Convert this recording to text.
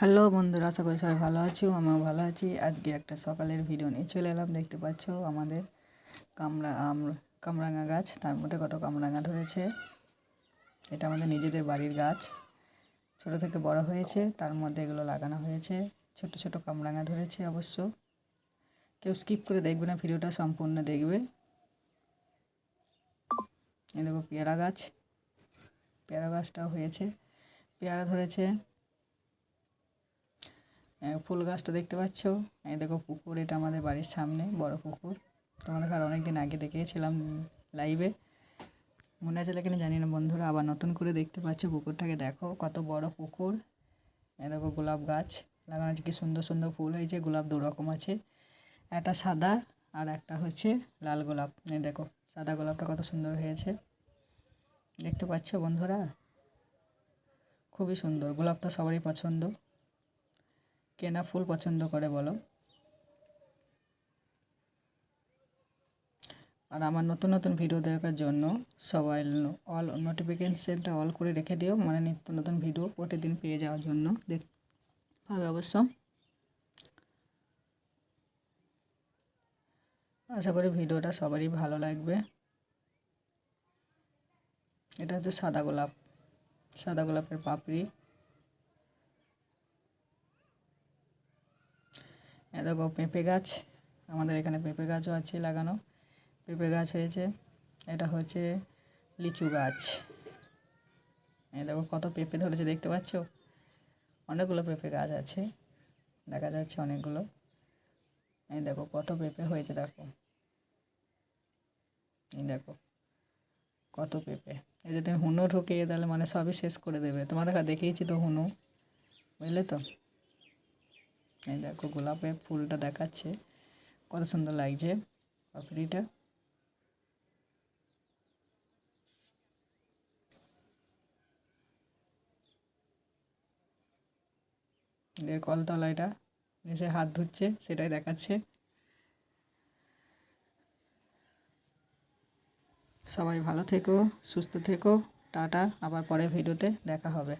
Hello বন্ধুরা, আশা করি সবাই ভালো আছো, আমিও ভালো আছি। আজকে একটা সকালের ভিডিও নিয়ে চলে এলাম, দেখতে পাচ্ছ আমাদের কামরা, আম, কামরাঙা গাছ, তার মধ্যে কত কামরাঙা ধরেছে। এটা আমাদের নিজেদের বাড়ির গাছ, ছোট থেকে বড় হয়েছে, তার মধ্যে এগুলো লাগানো হয়েছে। ছোট ছোট কামরাঙা ধরেছে অবশ্য। কেউ স্কিপ করে দেখবে না ভিডিওটা সম্পূর্ণ দেখবে। এই দেখো পেয়ারা গাছ, পেয়ারা গাছটাও হয়েছে। পেয়ারা ধরেছে ফুল গাছটা দেখতে পাচ্ছ? এই দেখো পুকুর, এটা আমাদের বাড়ির সামনে, বড় পুকুর। তোমাদের আর অনেকদিন আগে দেখিয়েছিলাম লাইভে মনে আছে কিনা জানি না, বন্ধুরা, আবার নতুন করে দেখতে পাচ্ছ, পুকুরটাকে দেখো, কত বড় পুকুর। এই দেখো গোলাপ গাছ, লাগানো আছে, কি সুন্দর সুন্দর ফুল হয়েছে, গোলাপ দু রকম আছে। একটা সাদা আর একটা হচ্ছে লাল গোলাপ। এই দেখো, সাদা গোলাপটা কত সুন্দর হয়েছে। দেখতে পাচ্ছ বন্ধুরা? খুবই সুন্দর, গোলাপ তো সবারই পছন্দ। কেনা ফুল পছন্দ করে বলো। আর আমার নতুন নতুন ভিডিও দেখার জন্য সবাই অল নোটিফিকেশনটা অল করে রেখে দিও মানে নিত্য নতুন ভিডিও প্রতিদিন পেয়ে যাওয়ার জন্য। দেখ পাবে অবশ্য। আশা করি ভিডিওটা সবারই ভালো লাগবে। এটা হচ্ছে সাদা গোলাপ। সাদা গোলাপের পাপড়ি। দেখো পেঁপে গাছ, আমাদের এখানে পেঁপে গাছও আছে লাগানো। পেঁপে গাছ হয়েছে, এটা হচ্ছে লিচু গাছ। এই দেখো কত পেঁপে ধরেছে, দেখতে পাচ্ছ? অনেকগুলো পেঁপে গাছ আছে, দেখা যাচ্ছে অনেকগুলো। এই দেখো কত পেঁপে হয়েছে, দেখো। এই দেখো কত পেঁপে। এই যে তুমি হুনো ঢুকিয়ে তাহলে মানে সবই শেষ করে দেবে। তোমাদের দেখিয়েছি তো হুনু, বুঝলে তো? এই দেখো গোলাপের ফুলটা দেখাচ্ছে। কত সুন্দর লাগছে পাপড়িটা। কলতলা এটা। এসে হাত ধুচ্ছে, সেটাই দেখাচ্ছে। সবাই ভালো থেকো, সুস্থ থেকো, টাটা, আবার পরে ভিডিওতে দেখা হবে।